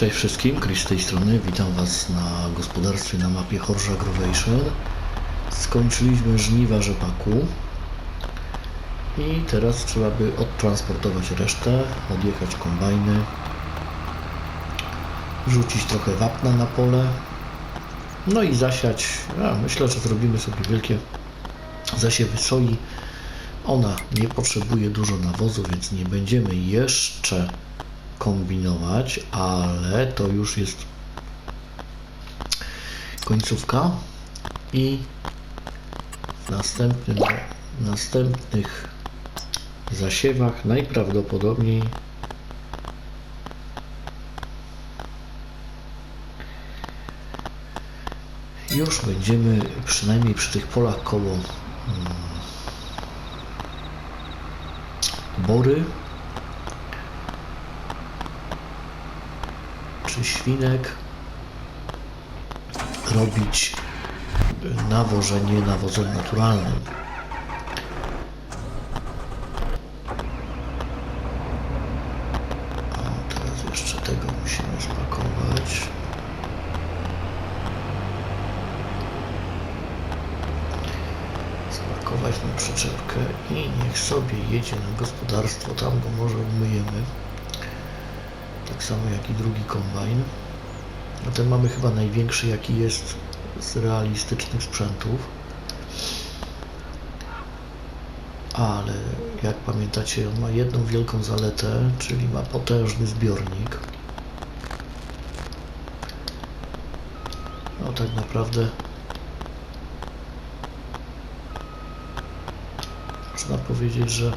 Cześć wszystkim, Chris z tej strony. Witam Was na gospodarstwie na mapie Horse Aggravation. Skończyliśmy żniwa rzepaku i teraz trzeba by odtransportować resztę, odjechać kombajny, rzucić trochę wapna na pole, no i zasiać. Ja myślę, że zrobimy sobie wielkie zasiewy soi. Ona nie potrzebuje dużo nawozu, więc nie będziemy jeszcze kombinować, ale to już jest końcówka i w następnym, następnych zasiewach najprawdopodobniej już będziemy przynajmniej przy tych polach koło mm, bory czy świnek robić nawożenie nawozem naturalnym. O, teraz jeszcze tego musimy spakować. Spakować na przyczepkę i niech sobie jedzie na gospodarstwo, tam go może umyjemy samo jak i drugi kombajn. No ten mamy chyba największy jaki jest z realistycznych sprzętów. Ale jak pamiętacie, on ma jedną wielką zaletę, czyli ma potężny zbiornik. No tak naprawdę można powiedzieć, że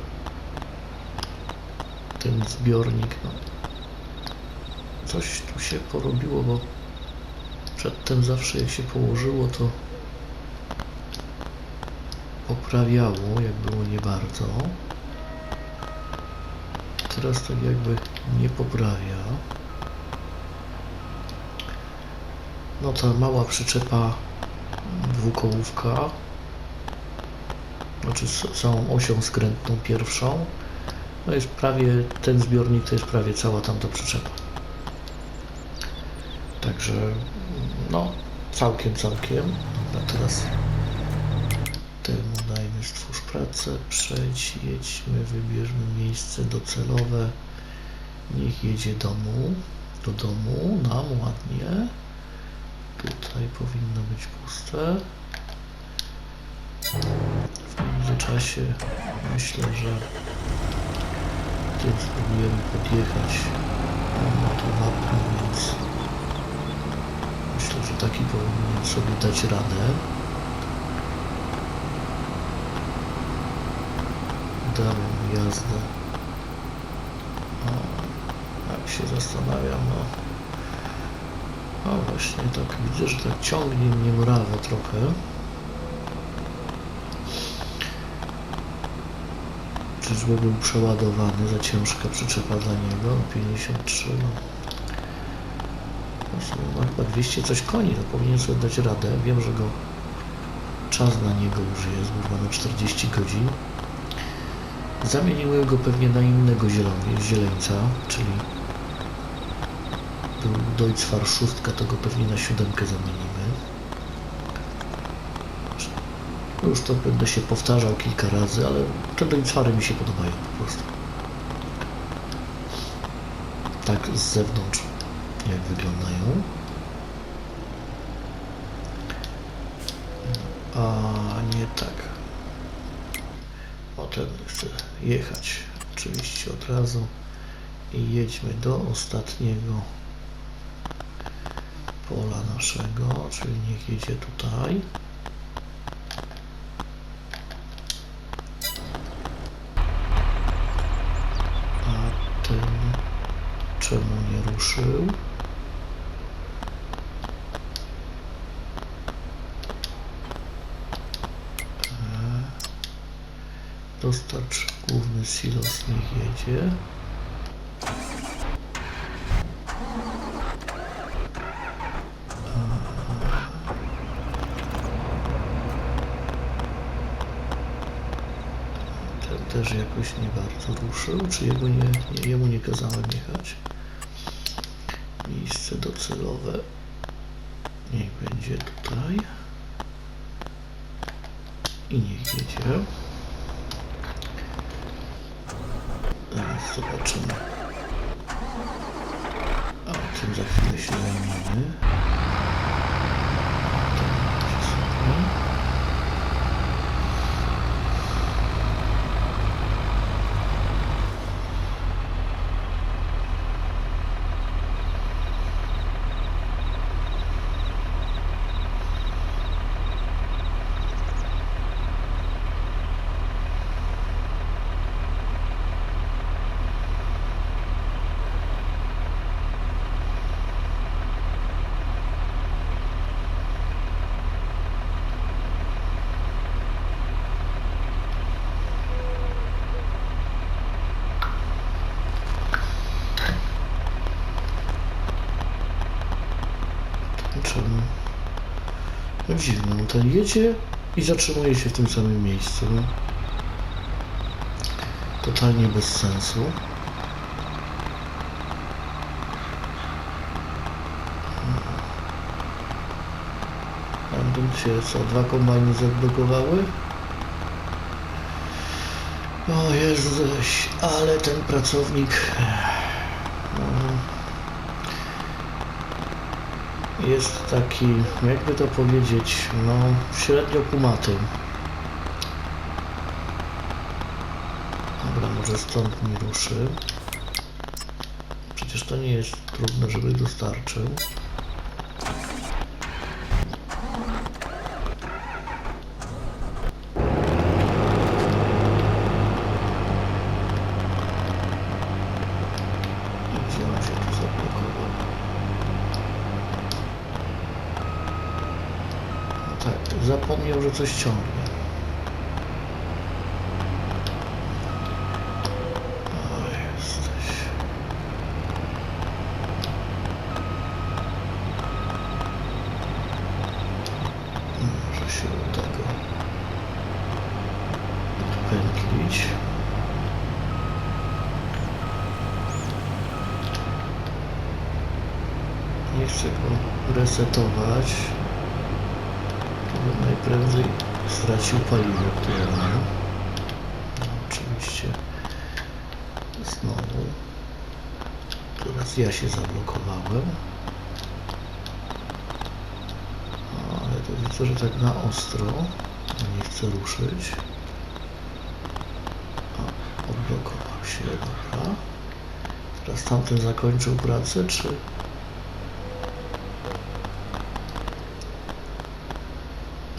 ten zbiornik no, coś tu się porobiło, bo przedtem zawsze jak się położyło, to poprawiało, jak było nie bardzo. Teraz tak jakby nie poprawia. No ta mała przyczepa dwukołówka, znaczy z całą osią skrętną pierwszą, no jest prawie, ten zbiornik to jest prawie cała tamta przyczepa. Także no całkiem, całkiem. A teraz temu dajmy stwórz pracę, przejdź, jedźmy, wybierzmy miejsce docelowe. Niech jedzie domu, do domu, nam ładnie. Tutaj powinno być puste. W międzyczasie myślę, że tym spróbujemy podjechać. Mam tu wapno, więc taki powinien sobie dać radę. Dałem jazdę. O, jak się zastanawiam, no. O, właśnie tak widzę, że tak ciągnie mnie mrawa trochę. Czyżby był przeładowany, za ciężka przyczepa dla niego, 53, no. Właśnie ma chyba 200 coś koni, to powinien sobie dać radę. Wiem, że go czas na niego już jest, bo na 40 godzin. Zamieniłem go pewnie na innego zielony, zieleńca, czyli był Deutzfar 6, to go pewnie na siódemkę zamienimy. No Już to będę się powtarzał kilka razy, ale te Deutzfary mi się podobają po prostu. Tak z zewnątrz jak wyglądają. A nie tak. Potem chcę jechać oczywiście od razu i jedźmy do ostatniego pola naszego, czyli niech jedzie tutaj. A ten czemu nie ruszył? Dostarcz główny silos, jedzie. Ten też jakoś nie bardzo ruszył, czy jego nie, nie, jemu nie kazałem jechać. Miejsce docelowe. Niech będzie tutaj. I niech jedzie. Zobaczymy. A tym za chwilę się zajmiemy. Tak, się sobie. Czemu? No dziwne, no ten jedzie i zatrzymuje się w tym samym miejscu. Totalnie bez sensu. Tam się co, dwa kombajny zablokowały? O Jezuś, ale ten pracownik... No, jest taki, jakby to powiedzieć, no średnio kumaty. Dobra, może stąd mi ruszy. Przecież to nie jest trudne, żeby dostarczył. Gdzie on się tu zablokował? No tak, zapomniał, że coś ciągnie. O, jesteś. Może się uda go odpętlić. Nie chcę go resetować. Najprędzej stracił paliwo, które mam. No, oczywiście znowu. Teraz ja się zablokowałem. O, że tak na ostro. Nie chcę ruszyć. O, odblokował się, dobra. Teraz tamten zakończył pracę, czy...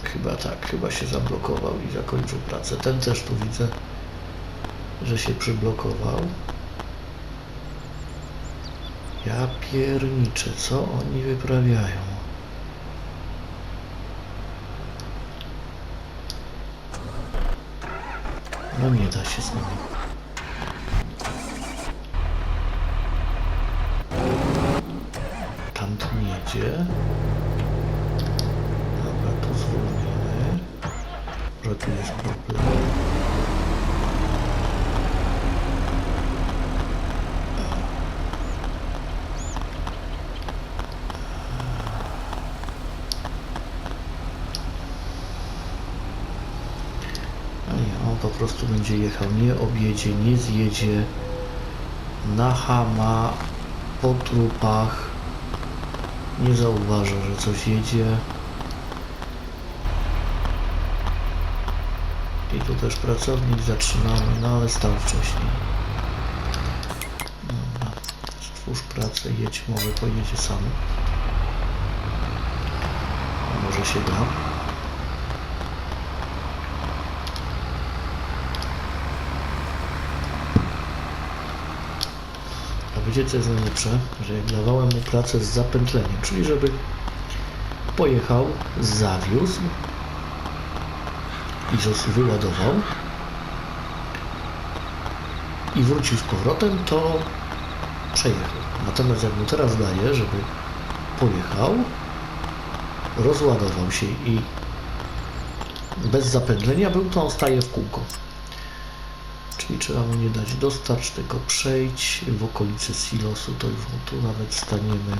Chyba tak, chyba się zablokował i zakończył pracę. Ten też tu widzę, że się przyblokował. Ja pierniczę, co oni wyprawiają? No nie da się z nimi. Tamten jedzie. Dobra, tu zwolnimy. Że tu jest problem. A nie, on po prostu będzie jechał, nie objedzie, nie zjedzie na hama, po trupach, nie zauważa, że coś jedzie. I tu też pracownik zatrzymany, no ale stał wcześniej. Dobra, stwórz pracę, jedź, może pojedzie sam. Może się da. Wiecie co jest najlepsze? Że jak dawałem mu pracę z zapętleniem, czyli żeby pojechał, zawiózł i wyładował i wrócił z powrotem, to przejechał. Natomiast jak mu teraz daję, żeby pojechał, rozładował się i bez zapętlenia był, to on staje w kółko. Czyli trzeba mu nie dać dostarcz, tylko przejdź w okolice silosu, to już mu tu nawet staniemy.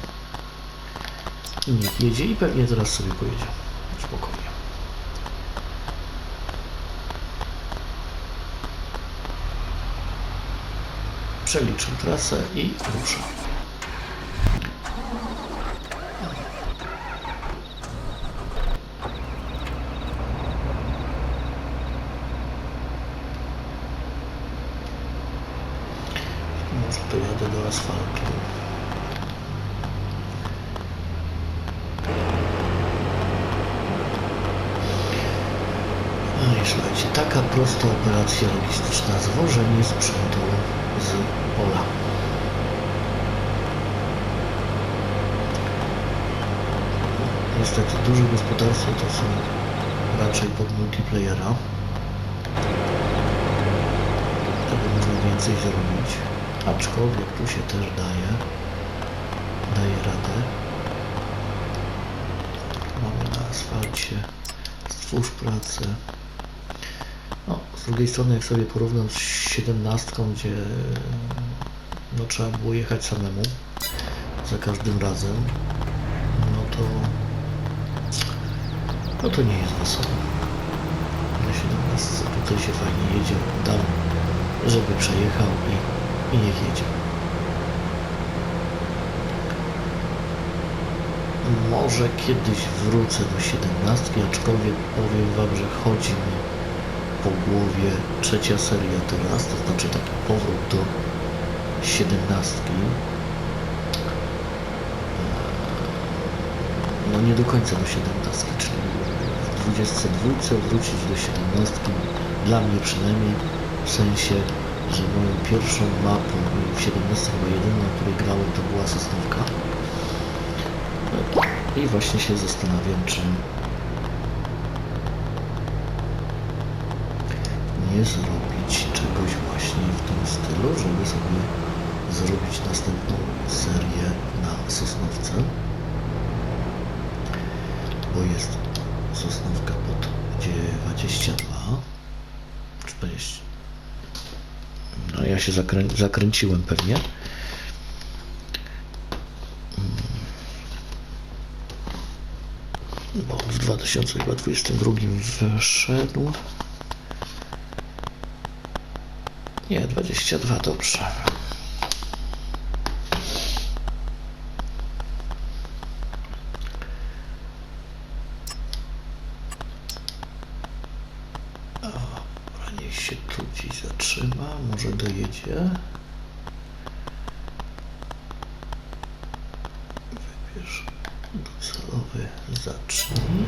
I niech jedzie i pewnie teraz sobie pojedzie. Spokojnie. Przeliczył trasę i rusza. Może dojadę do asfaltu. No i słuchajcie, taka prosta operacja logistyczna, zwożenie sprzętu z pola. Niestety duże gospodarstwa to są raczej pod multiplayera. Wtedy można więcej zrobić. Aczkolwiek tu się też daje. Daje radę. Mamy na asfalcie. Stwórz pracę. No, z drugiej strony, jak sobie porównam z 17, gdzie no, trzeba było jechać samemu za każdym razem, no to no to nie jest wesoło. Na 17 tutaj się fajnie jedzie, dam, żeby przejechał i, i niech jedzie. Może kiedyś wrócę do 17, aczkolwiek powiem Wam, że chodzi mi po głowie trzecia seria teraz, to znaczy taki powrót do 17. No nie do końca do 17, czyli w 22 wrócić do 17, dla mnie przynajmniej, w sensie, że moją pierwszą mapą w 17 chyba jedyną, na której grałem to była Sosnówka. I właśnie się zastanawiam, czy nie zrobić czegoś właśnie w tym stylu, żeby sobie zrobić następną serię na Sosnowce. Bo jest Sosnówka pod 22 czy 20. Ja się zakrę zakręciłem pewnie. bo w 2022 wyszedł. Nie, 22 dobrze. O, dobra, niech się tu gdzieś zatrzyma, może dojedzie. Wybierz docelowy zacznij.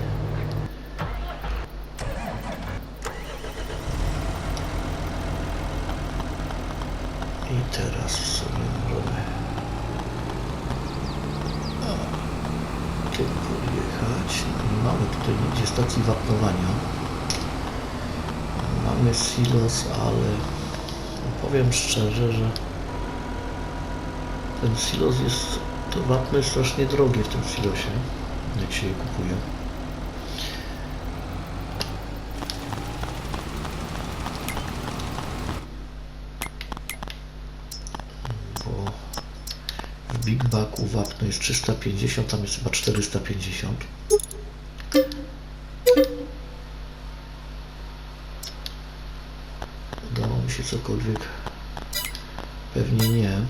I teraz w sumie możemy tym podjechać. Nie mamy tutaj nigdzie stacji wapnowania. Mamy silos, ale powiem szczerze, że ten silos jest, to wapno jest strasznie drogie w tym silosie, jak się je kupuje. Bo w Big Bagu wapno jest 350, tam jest chyba 450. Udało mi się cokolwiek? Pewnie nie.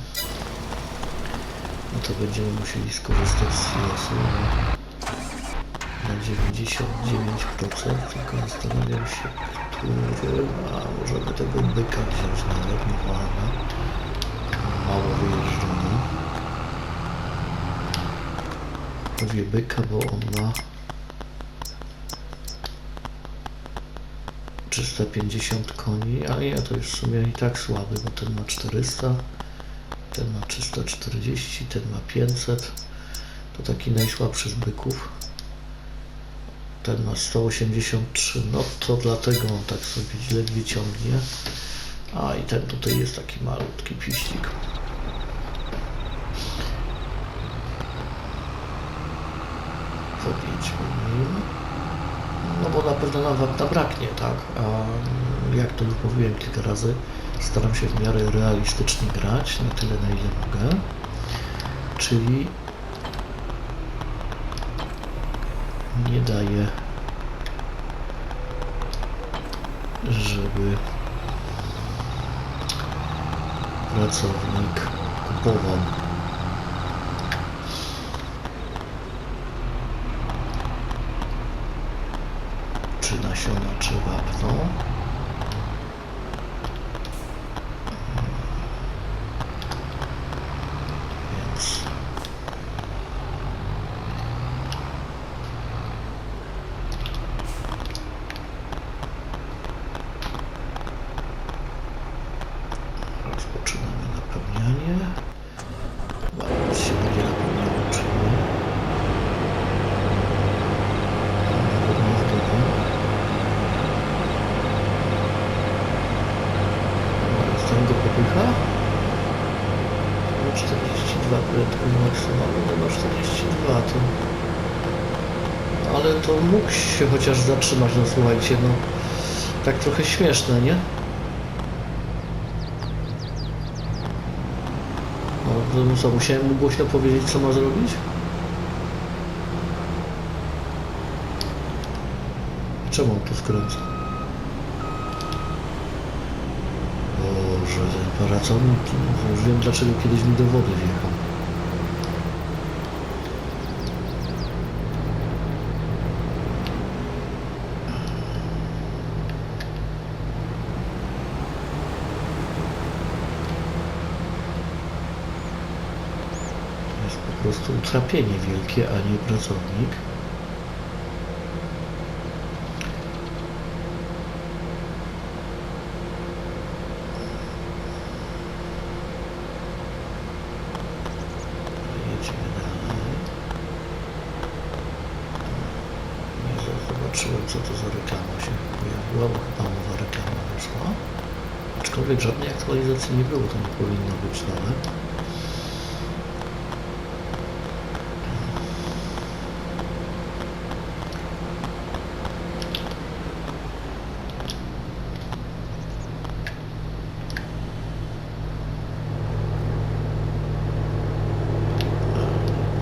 No to będziemy musieli skorzystać z silosu na 99%, tylko zastanawiam się, który, a możemy tego byka wziąć nawet, wolno. Mało wyjeżdżony. Mówię byka, bo on ma 350 koni, a nie, to jest w sumie i tak słaby, bo ten ma 400, ten ma 340, ten ma 500. To taki najsłabszy z byków. Ten ma 183, no to dlatego on tak sobie ledwie ciągnie. A i ten tutaj jest taki malutki piścik. Podjedźmy nim. No bo na pewno nam wapna braknie, tak? A jak to już mówiłem kilka razy, Staram się w miarę realistycznie grać, na tyle na ile mogę. Czyli nie daję, żeby pracownik kupował czy nasiona, czy wapno. Więc rozpoczynamy napełnianie. Ładnie się będzie napełniało, czy nie. Nawet nie zgoda. Z tego popycha. No 42 prędko maksymalnie, no 42 to... Ale to mógł się chociaż zatrzymać, no słuchajcie, no... Tak trochę śmieszne, nie? No, co, musiałem mu głośno powiedzieć, co ma zrobić? Czemu on tu skręca? Boże, ten pracownik, no, już wiem dlaczego kiedyś mi do wody wjechał. To jest po prostu utrapienie wielkie, a nie pracownik. Zobaczyłem co to za reklama się pojawiła, bo chyba nowa reklama wyszła. Aczkolwiek żadnej aktualizacji nie było, to nie powinno być nawet.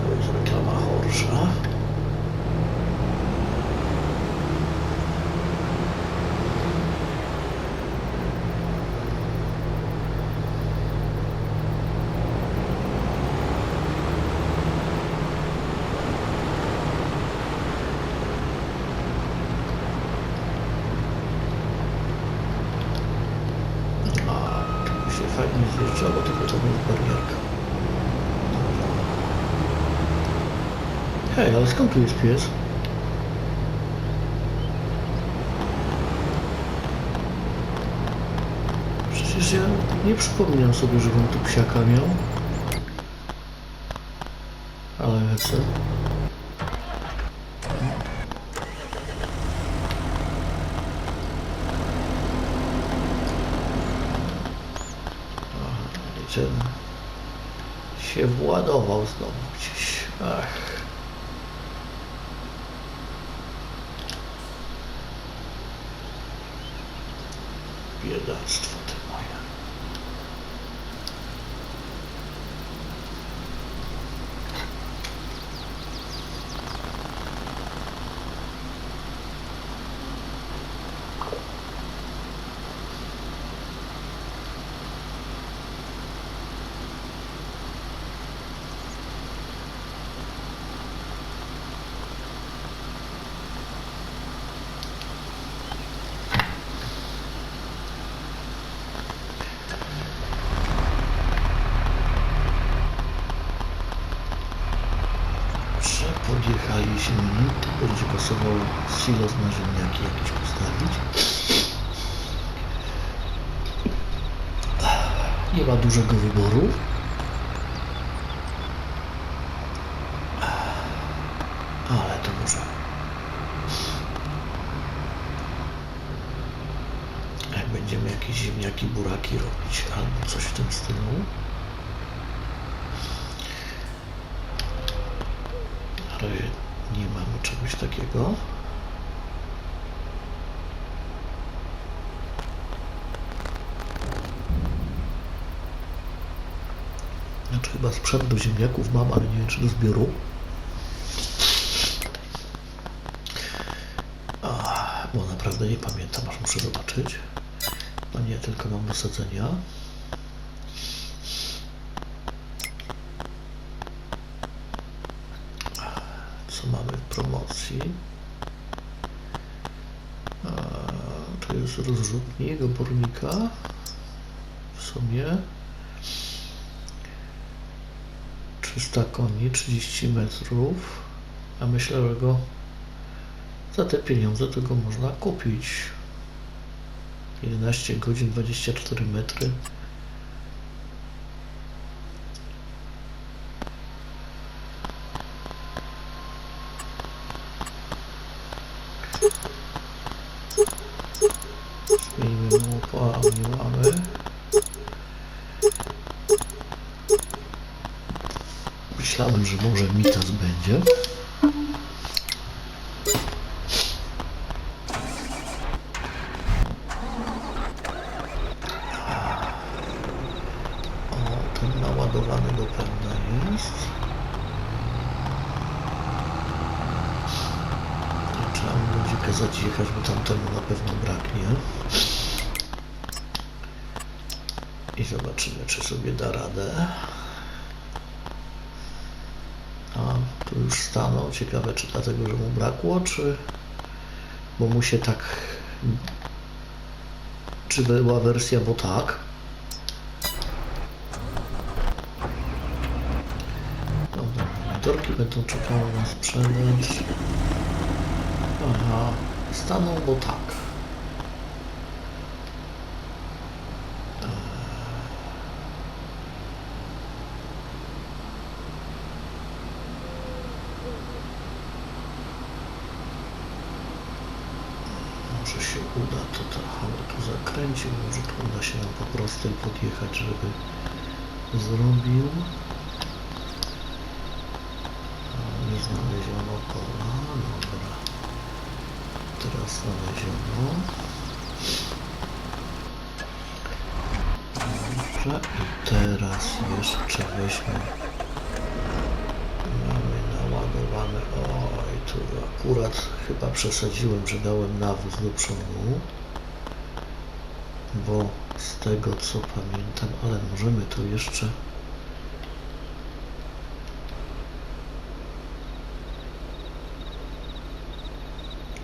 To jest reklama Horsza. A, tu się fajnie zjeżdżało, tylko to jest barierka. Hej, ale skąd tu jest pies? Przecież ja nie przypominam sobie, żebym tu psiaka miał. Ale lecę. Ten się władował znowu dust. czekali 8 minut, będzie kosował silos na ziemniaki jakiś postawić. Nie ma dużego wyboru. Ale to może. Będziemy jakieś ziemniaki, buraki robić albo coś w tym stylu. Do ziemniaków mam, ale nie wiem czy do zbioru. Bo naprawdę nie pamiętam, aż muszę zobaczyć. No nie, tylko mam do sadzenia. Co mamy w promocji? A, to jest rozrzutnik obornika. W sumie 300 koni, 30 metrów. A myślę, że go za te pieniądze to go można kupić. 11 godzin, 24 metry. Zmienimy mu po, a nie mamy. Myślałem, że może Mitas będzie. O, ten naładowany do pełna jest. I Trzeba mu będzie kazać jechać, bo tamtemu na pewno braknie. I zobaczymy, czy sobie da radę. A, tu już stanął. Ciekawe, czy dlatego, czy... Bo mu się tak... Czy była wersja, bo tak? Dobra, motorki będą czekały na sprzęt. Aha, stanął, bo tak. Może się uda to trochę tu zakręcił, może tu uda się nam po prostu podjechać, żeby zrobił. Nie znaleziono pola, dobra. Teraz znaleziono. Dobrze, i teraz jeszcze weźmy. Mamy naładowane. Oj, tu akurat chyba przesadziłem, że dałem nawóz do przodu. Bo z tego co pamiętam, ale możemy to jeszcze.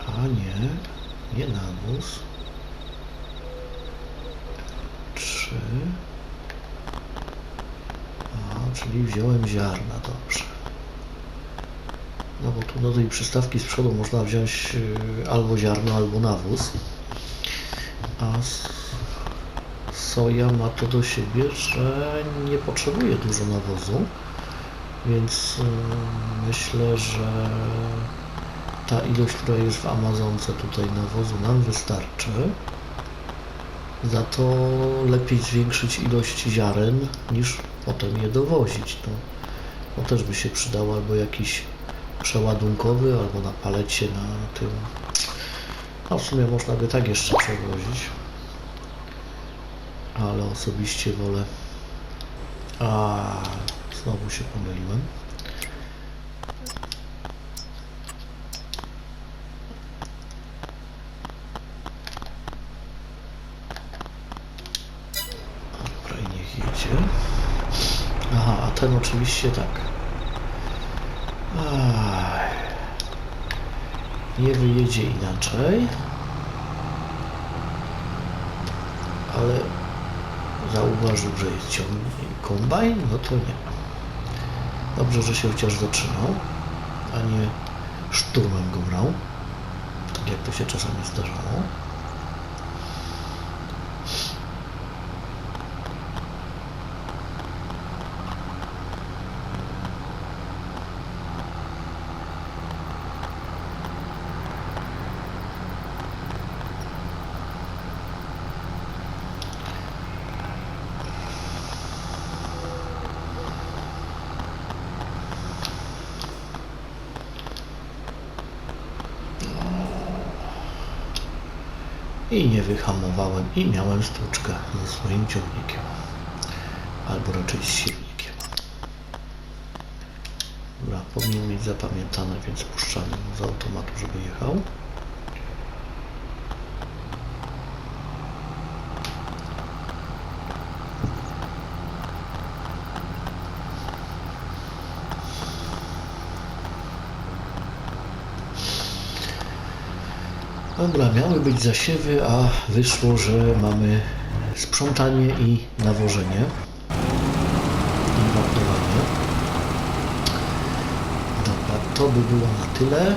A nie, nie nawóz. Trzy. A, czyli wziąłem ziarna, dobrze. No bo tu do tej przystawki z przodu można wziąć y, albo ziarno, albo nawóz. A s- soja ma to do siebie, że nie potrzebuje dużo nawozu. Więc y, myślę, że ta ilość, która jest w Amazonce tutaj nawozu nam wystarczy. Za to lepiej zwiększyć ilość ziaren niż potem je dowozić. To, to też by się przydało albo jakiś przeładunkowy, albo na palecie na tym. No w sumie można by tak jeszcze przewozić. Ale osobiście wolę. A znowu się pomyliłem. Dobra, i niech jedzie. Aha, a ten oczywiście tak. Aj. Nie wyjedzie inaczej. Ale zauważył, że jest ciągnik kombajn, no to nie. Dobrze, że się chociaż zatrzymał, a nie szturmem go brał. Tak jak to się czasami zdarzało. wyhamowałem i miałem sztuczkę ze swoim ciągnikiem. Albo raczej z silnikiem. Dobra, powinien mieć zapamiętane, więc puszczamy z automatu, żeby jechał. Dobra, miały być zasiewy, a wyszło, że mamy sprzątanie i nawożenie i wapnowanie. Dobra, to by było na tyle.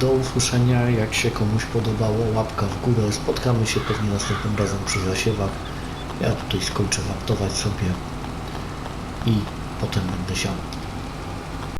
Do usłyszenia, jak się komuś podobało, łapka w górę. Spotkamy się pewnie następnym razem przy zasiewach. Ja tutaj skończę wapnować sobie i potem będę siał.